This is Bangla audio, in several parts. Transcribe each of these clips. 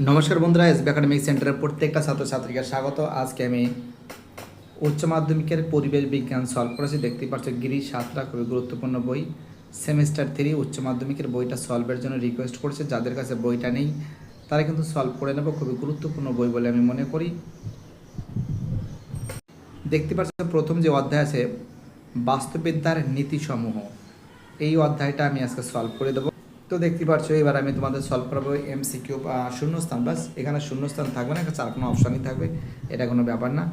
নমস্কার বন্ধুরা, এসবি একাডেমিক সেন্টারের প্রত্যেকটা ছাত্রছাত্রীকে স্বাগত। আজকে আমি উচ্চ মাধ্যমিকের পরিবেশ বিজ্ঞান সলভ করেছি। দেখতে পাচ্ছ গিরি সাতটা, খুবই গুরুত্বপূর্ণ বই। সেমিস্টার থ্রি উচ্চ মাধ্যমিকের বইটা সলভের জন্য রিকোয়েস্ট করছে। যাদের কাছে বইটা নেই, তারা কিন্তু সলভ করে নেব। খুবই গুরুত্বপূর্ণ বই বলে আমি মনে করি। দেখতে পাচ্ছ প্রথম যে অধ্যায় আছে, বাস্তুবিদ্যার নীতিসমূহ। এই অধ্যায়টা আমি আজকে সলভ করে দেবো। তো দেখতে পাচ্ছ এবার আমি তোমাদের সলভ করাবো এমসিকিউ শূন্যস্থান বাস এখানে শূন্যস্থান থাকবে না চার কোনো অপশানই থাকবে, এটা কোনো ব্যাপার না।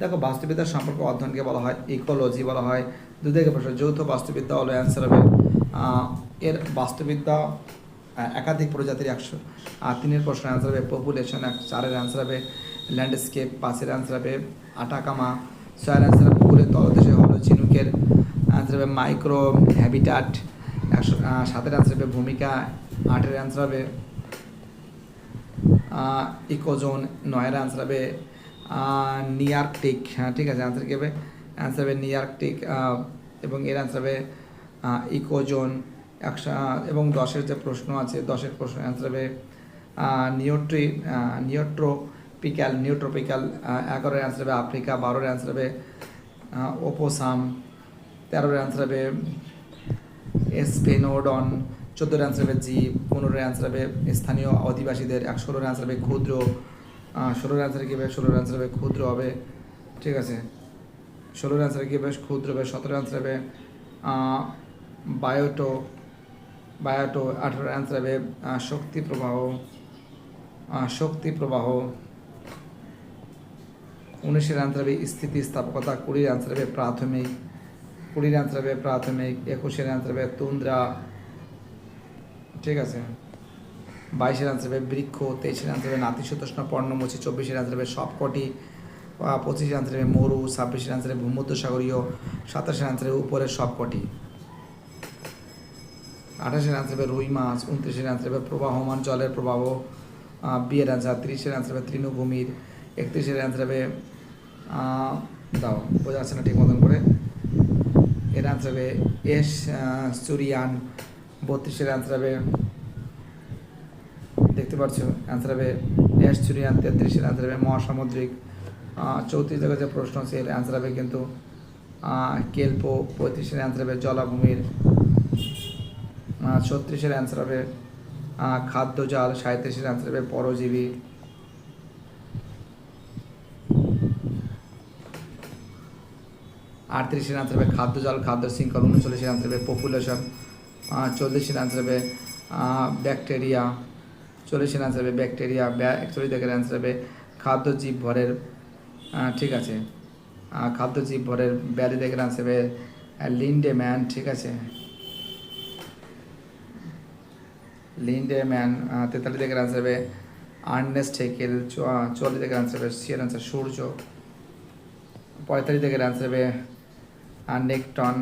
দেখো, বাস্তুবিদ্যার সম্পর্কে অধ্যয়নকে বলা হয় ইকোলজি বলা হয় দুদিকে প্রশ্ন যৌথ বাস্তুবিদ্যা হলো অ্যান্সার হবে এর বাস্তুবিদ্যা একাধিক প্রজাতির একশো আর তিনের প্রশ্ন অ্যান্সার হবে পপুলেশন এক, চারের অ্যান্সার হবে ল্যান্ডস্কেপ পাঁচের অ্যান্সার হবে, আটাকামা, ছয়ের অ্যান্সার হবে পুকুরের তলদেশে হলো ঝিনুকের অ্যান্সার হবে মাইক্রো হ্যাবিটাট একশো সাতের অ্যান্সার হবে ভূমিকা, আটের অ্যান্সার হবে ইকোজোন, নয়ের অ্যান্সার হবে নিয়ার্কটিক। হ্যাঁ ঠিক আছে অ্যান্সার কী হবে? অ্যান্সার হবে নিয়ার্কটিক এবং এর অ্যান্সার হবে ইকোজোন। একশো এবং দশের যে প্রশ্ন আছে, দশের প্রশ্ন অ্যান্সার হবে নিওট্রি নিওট্রোপিক্যাল নিউট্রোপিক্যাল এগারোর অ্যান্সার হবে আফ্রিকা, বারোর অ্যান্সার হবে ওপোসাম, তেরোর অ্যান্সার হবে স্পেনোডন চোদ্দোর অ্যান্সার হবে জীব পনেরোর অ্যান্সার হবে স্থানীয় অধিবাসীদের এক ষোলোর অ্যান্সার হবে ক্ষুদ্র ষোলোর অ্যান্সার কী হবে? ষোলোর অ্যান্সার হবে ক্ষুদ্র হবে, ঠিক আছে? ষোলোর অ্যান্সার কী হবে? ক্ষুদ্র হবে সতেরো অ্যান্সার হবে বায়োটো বায়োটো আঠেরোর অ্যান্সার হবে শক্তি প্রবাহ শক্তি প্রবাহ উনিশের অ্যান্সার হবে স্থিতিস্থাপকতা কুড়ির অ্যান্সার হবে প্রাথমিক কুড়ির অ্যান্সার হবে প্রাথমিক একুশের অ্যান্সার হবে তুন্দ্রা ঠিক আছে বাইশের অ্যান্সার হবে বৃক্ষ তেইশের অ্যান্সার হবে নাতিশীতোষ্ণ পর্ণমোচী চব্বিশের অ্যান্সার হবে সবকটি পঁচিশের অ্যান্সার হবে মরু ছাব্বিশের অ্যান্সার হবে ভূমধ্যসাগরীয় সাতাশের অ্যান্সার হবে উপরের সবকটি আঠাশের অ্যান্সার হবে রুই মাছ উনত্রিশের অ্যান্সার হবে প্রবাহমান জলের প্রবাহ বিয়ের অ্যান্সার তিরিশের অ্যান্সার হবে তৃণভূমির একত্রিশের অ্যান্সার হবে দাও বোঝা যাচ্ছে না ঠিক মতন করে এর অ্যান্সার হবে এস আহ, সুরিয়ান বত্রিশের অ্যান্সার হবে দেখতে পাচ্ছ অ্যান্সার হবে এস সুরিয়ান তেত্রিশের অ্যান্সার হবে মহাসামুদ্রিক চৌত্রিশ জায়গায় যে প্রশ্ন আছে এর অ্যান্সার হবে কিন্তু কেল্পো পঁয়ত্রিশের অ্যান্সার হবে জলাভূমির ছত্রিশের অ্যান্সার হবে আহ, খাদ্য জাল সাঁত্রিশের অ্যান্সার হবে পরজীবী আটত্রিশের অ্যান্সার হবে খাদ্য জল, খাদ্য শৃঙ্খল উনচল্লিশের অ্যান্সার হবে পপুলেশন চল্লিশের অ্যান্সার হবে ব্যাকটেরিয়া চল্লিশের অ্যান্সার হবে ব্যাকটেরিয়া একচল্লিশ থেকে অ্যান্সার হবে খাদ্য জীব ভরের ঠিক আছে খাদ্য জীব ভরের ব্যালি থেকে অ্যান্সার হবে লিন্ডে ম্যান ঠিক আছে লিন্ডে ম্যান তেতাল্লিশ থেকে অ্যান্সার হবে আর্নেস্ট হেকেল চুয়াল্লিশ থেকে অ্যান্সার হবে সিয়ার অ্যান্সার সূর্য, পঁয়তাল্লিশ থেকে অ্যান্সার হবে আর নেকটন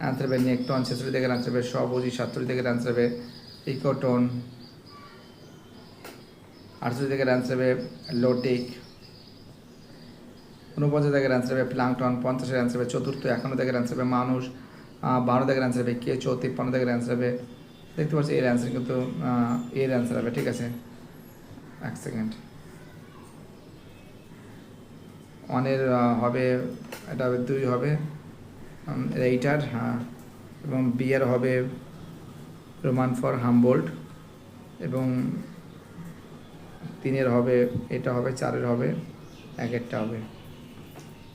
অ্যান্সার হবে নেকটন ছেচল্লিশ থেকে অ্যান্সার হবে সবুজি সাতচল্লিশ থেকে অ্যান্সার হবে ইকোটন আটচল্লিশ থেকে অ্যান্সার হবে লোটিক ঊনপঞ্চাশ থেকে অ্যান্সার হবে প্লাংটন পঞ্চাশের অ্যান্সার হবে চতুর্থ, একান্ন থেকে অ্যান্সার হবে মানুষ বারো থেকে অ্যান্সার হবে কেঁচো তিপ্পান্ন থেকে অ্যান্সার হবে দেখতে পাচ্ছি এর অ্যান্সার কিন্তু এর অ্যান্সার হবে, ঠিক আছে? এক সেকেন্ড অনের হবে, এটা দুই হবে এইটার হ্যাঁ এবং বিয়ের হবে রোমান ফর হামবোল্ড এবং তিনের হবে, এটা হবে, চারের হবে, এক একটা হবে।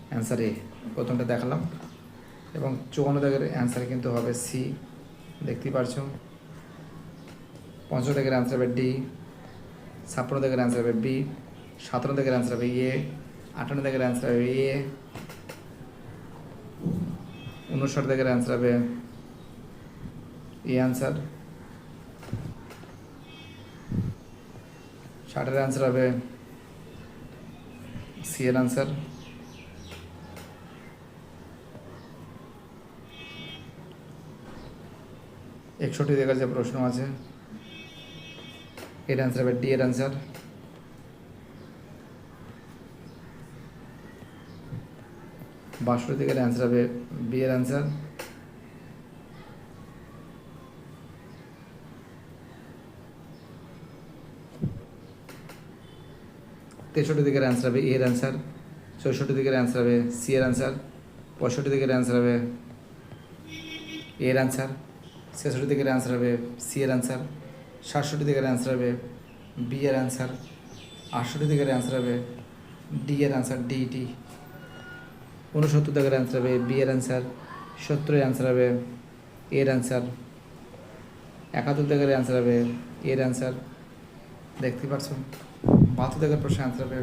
অ্যান্সার এ প্রথমটা দেখালাম। এবং চৌয়ান্ন দাগের অ্যান্সার কিন্তু হবে সি দেখতেই পারছ। পঞ্চান্ন দাগের অ্যান্সার হবে ডি ছাপ্পান্ন দাগের অ্যান্সার হবে বি সাতান্ন দাগের অ্যান্সার হবে এ আটান্ন দাগের অ্যান্সার হবে এ উনষাট দাগের অ্যান্সার হবে এ অ্যান্সার ষাটের অ্যান্সার হবে সি এর অ্যান্সার একষট্টি দেখার যে প্রশ্ন আছে এর অ্যান্সার হবে ডি এর অ্যান্সার বাষট্টি থেকে অ্যান্সার হবে বি এর অ্যান্সার তেষট্টি দিকের অ্যান্সার হবে এর অ্যান্সার চৌষট্টি দিকের অ্যান্সার হবে, সি এর অ্যান্সার পঁয়ষট্টি দিকের অ্যান্সার হবে এর অ্যান্সার ছেষট্টি দিকের অ্যান্সার হবে, সি এর অ্যান্সার সাতষট্টি দিকের অ্যান্সার হবে, বি এর অ্যান্সার আটষট্টি দিকের অ্যান্সার হবে, ডি এর অ্যান্সার ডি টি। উনসত্তর দিকের অ্যান্সার হবে বি এর অ্যান্সার সত্তরের অ্যান্সার হবে এর অ্যান্সার একাত্তর দিকের অ্যান্সার হবে এর অ্যান্সার দেখতে পাচ্ছ বাহাত্তর দিকের প্রশ্ন অ্যান্সার হবে,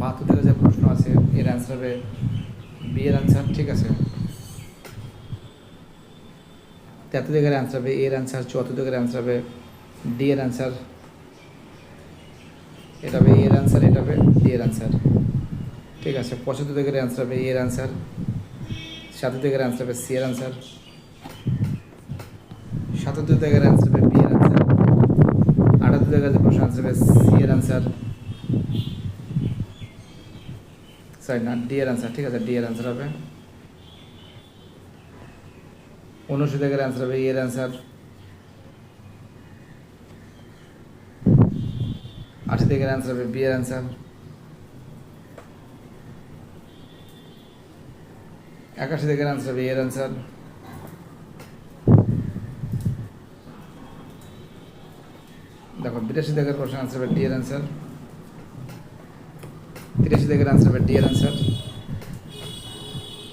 বাহাত্তর দিকের যে প্রশ্ন আছে, এর অ্যান্সার হবে বি এর অ্যান্সার ঠিক আছে? তেহাত্তর দিকের অ্যান্সার হবে এর অ্যান্সার চুয়াত্তর দিকের অ্যান্সার হবে ডি এর অ্যান্সার এটা হবে এর অ্যান্সার এটা হবে ডি এর অ্যান্সার ঠিক আছে, পঁচাত্তর দিকের অ্যান্সার হবে এর অ্যান্সার সাতাত্তর দিকের অ্যান্সার হবে সি এর অ্যান্সার সাতাত্তর দিকের অ্যান্সার হবে বি এর অ্যান্সার আটাত্তর যে প্রশ্ন অ্যান্সার হবে সি এর অ্যান্সার সরি না ডি এর অ্যান্সার ঠিক আছে ডি এর অ্যান্সার হবে উনষাট দিকের অ্যান্সার হবে এর অ্যান্সার আশি দিকের অ্যান্সার হবে বি এর অ্যান্সার একাশি দিকের অ্যান্সার হবে এর অ্যান্সার দেখো বিরাশি দিকের প্রশ্ন অ্যান্সার হবে ডি এর অ্যান্সার তিরাশি দিকের অ্যান্সার হবে ডি এর অ্যান্সার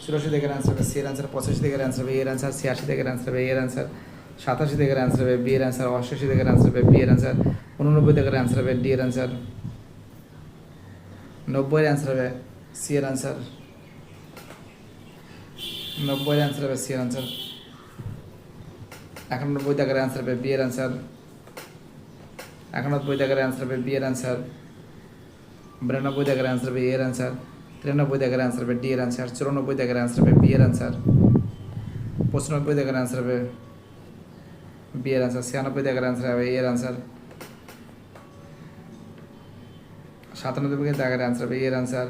চুরাশি দিকের অ্যান্সার হবে সি এর অ্যান্সার পঁচাশি দিকের অ্যান্সার হবে এর অ্যান্সার ছিয়াশি দিকের অ্যান্সার হবে এর অ্যান্সার সাতাশি দিকের অ্যান্সার হবে বি এর অ্যান্সার অষ্টাশি দিকের অ্যান্সার হবে বি এর অ্যান্সার উননব্বই দিকের অ্যান্সার হবে ডি এর অ্যান্সার নব্বইয়ের অ্যান্সার হবে সি এর অ্যান্সার নব্বইয়ের অ্যান্সার হবে, সি এর অ্যান্সার একানব্বই দাগের অ্যান্সার হবে বি এর অ্যান্সার একানব্বই দাগের অ্যান্সার হবে বি এর অ্যান্সার বিরানব্বই দাগের অ্যান্সার হবে এর অ্যান্সার তিরানব্বই দাগের অ্যান্সার হবে ডি এর অ্যান্সার চুরানব্বই দাগের অ্যান্সার হবে বি এর অ্যান্সার পঁচানব্বই দাগের অ্যান্সার হবে বি এর অ্যান্সার ছিয়ানব্বই দাগের অ্যান্সার হবে এর অ্যান্সার সাতানব্বই দাগের অ্যান্সার হবে এর অ্যান্সার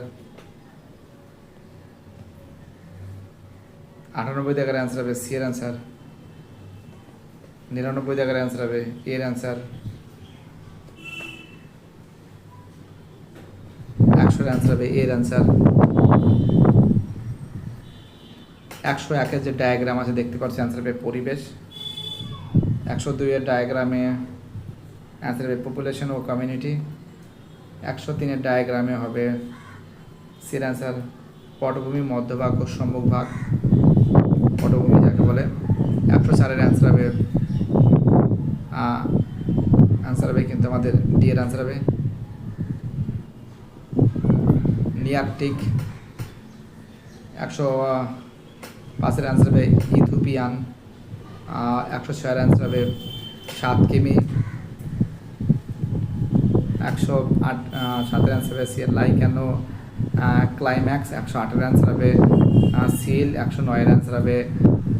আটানব্বই দাগের অ্যান্সার হবে সি এর অ্যান্সার নিরানব্বই দাগের অ্যান্সার হবে এর অ্যান্সার একশোর অ্যান্সার হবে এর অ্যান্সার একশো একের যে ডায়াগ্রাম আছে, দেখতে পাচ্ছি অ্যান্সার হবে পরিবেশ। একশো দুইয়ের ডায়াগ্রামে অ্যান্সার হবে পপুলেশন ও কমিউনিটি একশো তিনের ডায়াগ্রামে হবে সির অ্যান্সার পটভূমি, মধ্যভাগ ও সম্মুখভাগ। পটভূমি যাকে বলে একশো চারের অ্যান্সার হবে অ্যান্সার হবে কিন্তু আমাদের ডি এর অ্যান্সার হবে। নিয়ার্কটিক একশো পাঁচের অ্যান্সার হবে ইথোপিয়ান একশো ছয়ের অ্যান্সার হবে সাত কিমি। একশো আট সাতের অ্যান্সার হবে সিএল লাইক্যানো ক্লাইম্যাক্স একশো আটের অ্যান্সার হবে। সিল একশো নয়ের অ্যান্সার হবে।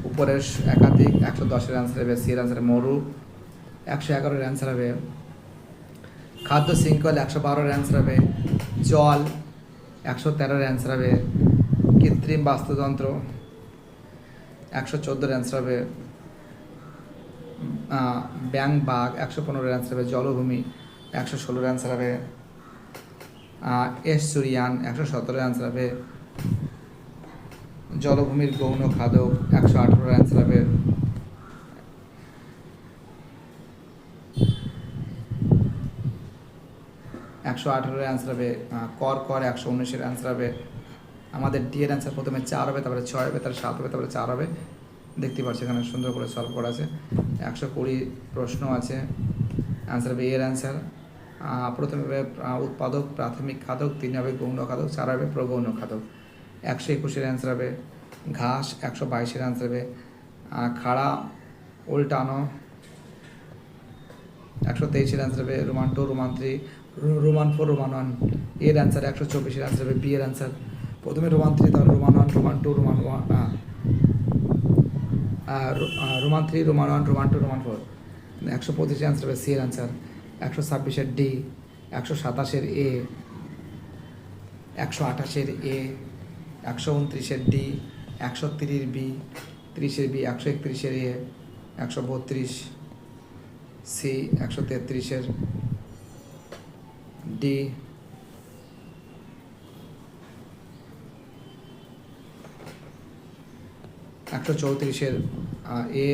উপরের একাধিক, একশো দশের অ্যান্সার হবে। সিএর অ্যান্সার মরু। একশো এগারোর অ্যান্সার হবে। খাদ্য শৃঙ্খল, একশো বারোর অ্যান্সার হবে। জল, একশো তেরোর অ্যান্সার হবে। কৃত্রিম বাস্তুতন্ত্র, একশো চোদ্দোর অ্যান্সার হবে। ব্যাং বাঘ, একশো পনেরোর অ্যান্সার হবে। জলভূমি, একশো ষোলোর অ্যান্সার হবে। এসচুরিয়ান একশো সতেরো অ্যান্সার হবে জলভূমির গৌণ খাদক একশো আঠেরোর অ্যান্সার হবে একশো আঠেরোর অ্যান্সার হবে কর কর একশো উনিশের অ্যান্সার হবে আমাদের ডি এর অ্যান্সার প্রথমে চার হবে, তারপরে ছয় হবে, তারপরে সাত হবে, তারপরে চার হবে। দেখতে পাচ্ছি এখানে সুন্দর করে সলভ করা আছে। একশো কুড়ি প্রশ্ন আছে। অ্যান্সার হবে এর অ্যান্সার। প্রথমে উৎপাদক, প্রাথমিক খাদক, তিন হবে গৌণ খাদক, চার হবে প্রগৌণ খাদক। একশো একুশের অ্যান্সার হবে ঘাস, একশো বাইশের অ্যান্সার হবে খাড়া, উল্টানো, একশো তেইশের অ্যান্সার হবে Roman two Roman three Roman four Roman ওয়ানের অ্যান্সার একশো চব্বিশের অ্যান্সার হবে, বি এর অ্যান্সার প্রথমে রোমান থ্রি তারপর Roman one Roman two Roman one Roman three Roman one Roman two Roman four একশো পঁচিশের অ্যান্সার হবে, সি এর অ্যান্সার একশো ছাব্বিশের ডি, একশো সাতাশের এ, একশো আঠাশের এ, একশো উনত্রিশের ডি, একশো তিরিশ বি, ত্রিশের বি, একশো একত্রিশের এ, একশো বত্রিশ সি, একশো তেত্রিশের ডি। একশো চৌত্রিশের এ,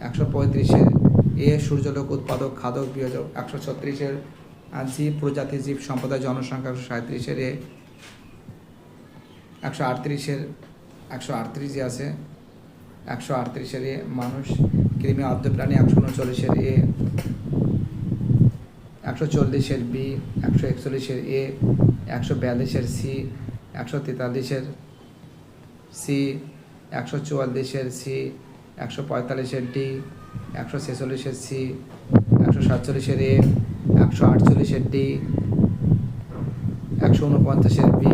একশো পঁয়ত্রিশের এ সূর্যলোক, উৎপাদক, খাদক, বিয়োজক একশো ছত্রিশের জীব প্রজাতি জীব সম্প্রদায় জনসংখ্যা একশো সাঁত্রিশের এ, একশো আটত্রিশের, একশো আটত্রিশে আছে, একশো আটত্রিশের এ মানুষ, কৃমি আদ্য প্রাণী একশো উনচল্লিশের এ, একশো চল্লিশের বি, একশো একচল্লিশের এ, একশো বিয়াল্লিশের সি, একশো তেতাল্লিশের সি, একশো চুয়াল্লিশের সি, একশো পঁয়তাল্লিশের ডি একশো ছেচল্লিশের সি একশো সাতচল্লিশের এ একশো আটচল্লিশের ডি একশো উনপঞ্চাশের বি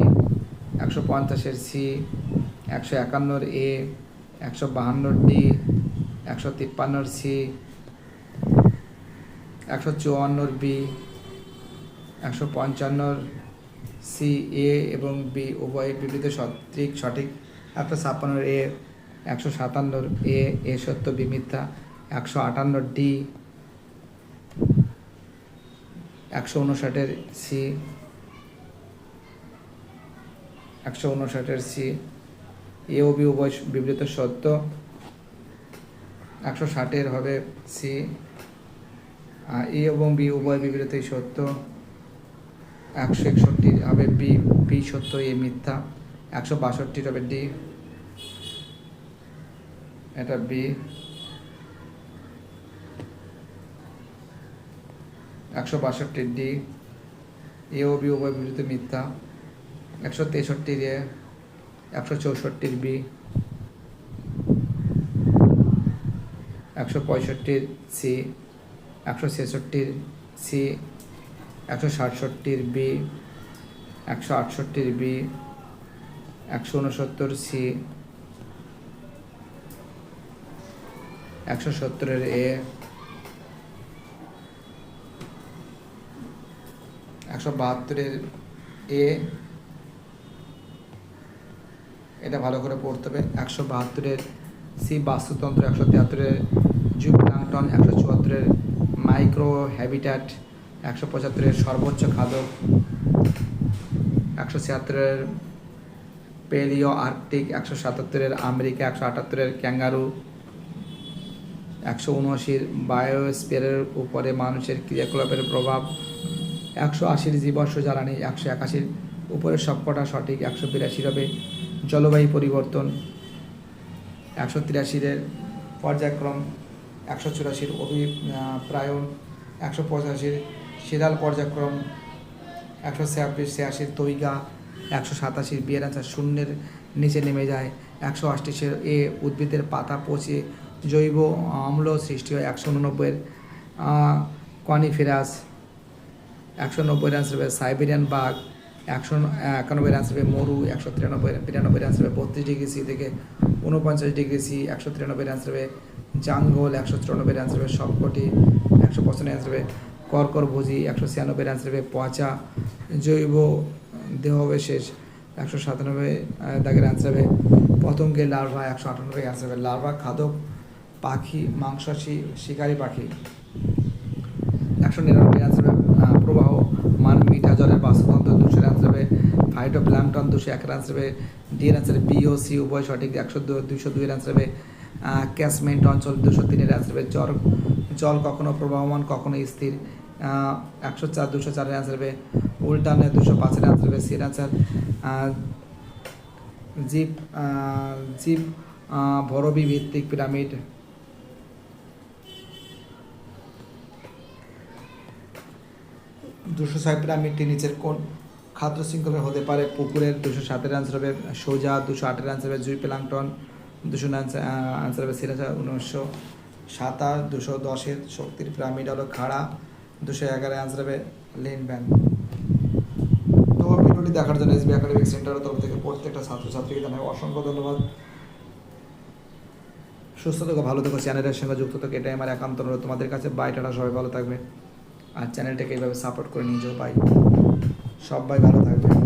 একশো পঞ্চাশের সি একশো একান্নর এ একশো বাহান্নর ডি একশো তিপ্পান্নর সি একশো চুয়ান্নর বি একশো পঞ্চান্নর সি এ এবং বি উভয় বিবৃত সঠিক সঠিক, একশো ছাপ্পান্নর এ একশো সাতান্নর এ এ সত্য বি মিথ্যা একশো আটান্নর ডি, একশো উনষাটের সি, একশো উনষাটের সি, এ ও বি উভয় বিবৃত সত্য, একশো ষাটের হবে সি এ এবং বি উভয় বিবৃতই সত্য, একশো একষট্টির হবে বি বি সত্য, এ মিথ্যা, একশো বাষট্টির হবে ডি, এটা বি একশো বাষট্টির ডি, এ ও বি উভয় বিবৃত মিথ্যা, একশো তেষট্টির এ একশো চৌষট্টির বি, একশো পঁয়ষট্টির সি, একশো ছেষট্টির সি, একশো সাতষট্টির বি, একশো আটষট্টির বি, একশো উনসত্তর সি, একশো সত্তরের এ একশো বাহাত্তরের এ, এটা ভালো করে পড়তে হবে। একশো বাহাত্তরের সি, বাস্তুতন্ত্র একশো তিয়াত্তরের জু প্লাংটন একশো চুয়াত্তরের মাইক্রো হ্যাবিট্যাট একশো পঁচাত্তরের সর্বোচ্চ খাদক একশো ছিয়াত্তরের পেলিও আর্কটিক একশো সাতাত্তরের আমেরিকা একশো আটাত্তরের ক্যাঙ্গারু একশো উনআশির বায়োস্পিয়ারের উপরে মানুষের ক্রিয়াকলাপের প্রভাব একশো আশির জীবাশ্ম জ্বালানি, একশো একাশির উপরে সবকটা সঠিক একশো বিরাশির হবে জলবায়ু পরিবর্তন, একশো তিরাশির পর্যায়ক্রম, একশো চুরাশির অভিপ্রায়ন একশো পঁচাশির শিরাল পর্যায়ক্রম, একশো ছিয়াশির ছিয়াশির তৈগা, একশো সাতাশির বিয়ের শূন্যের নিচে নেমে যায়, একশো আটত্রিশের এ উদ্ভিদের পাতা পচে জৈব অম্ল সৃষ্টি হয়, একশো উননব্বইয়ের কনিফেরাস একশো নব্বই রান হবে সাইবেরিয়ান বাঘ একশো একানব্বই রান হবে মরু একশো তিরানব্বই বিরানব্বই রান হবে বত্রিশ ডিগ্রি সি থেকে উনপঞ্চাশ ডিগ্রি সি একশো তিরানব্বই রান হবে জাঙ্গল একশো চুরানব্বই রান হবে সবকটি একশো পঁচানব্বই রান হবে কর্কর ভোজি একশো ছিয়ানব্বই রান হবে পচা জৈব দেহবিশেষ একশো সাতানব্বই দাগের আনসার হবে পতঙ্গের লার্ভা একশো আটানব্বই আনসার হবে লার্ভা খাদক পাখি মাংসাশী শিকারী পাখি একশো নিরানব্বই আনসার হবে প্রবাহ মান মিঠা জলের বাস্তুতন্ত্র দুশো আনসার হবে ফাইটো প্ল্যাংটন দুশো এক আনসার হবে ডি এর আনসার বি ও সি উভয় সঠিক একশো দুশো দুই আনসার হবে ক্যাশমেন্ট অঞ্চল দুশো তিনের আনসার হবে জল জল কখনো প্রবাহমান, কখনো স্থির। একশো চার, দুশো চারের আনসার হবে উল্টানে দুশো পাঁচের আনসার হবে সির আনসার জিপ জীব ভরবি ভিত্তিক পিরামিড। দুশো ছয় পিরামিডটি নিচের কোন খাদ্য শৃঙ্খলা হতে পারে পুকুরের দুশো সাতের আনসার হবে সোজা, দুশো আটের আনসার হবে জুই প্লাংটন, দুশো আনসার হবে সিরাজা উনিশশো সাতাশ, দুশো দশের শক্তির পিরামিড হলো খাড়া, দুশো এগারো আনসার হবে লেন ব্যান। তো ভিডিওটি দেখার জন্য এসবি একাডেমিক সেন্টারের তরফ থেকে প্রত্যেকটা ছাত্রছাত্রীকে জানাই অসংখ্য ধন্যবাদ। সুস্থ থেকো, ভালো থেকো, চ্যানেলের সঙ্গে যুক্ত থাকো, এটাই আমার একান্ত তোমাদের কাছে বাইটাটা সবাই ভালো থাকবে। আর চ্যানেলটাকে এইভাবে সাপোর্ট করে নিয়ে যাও পাই সবাই ভালো থাকবে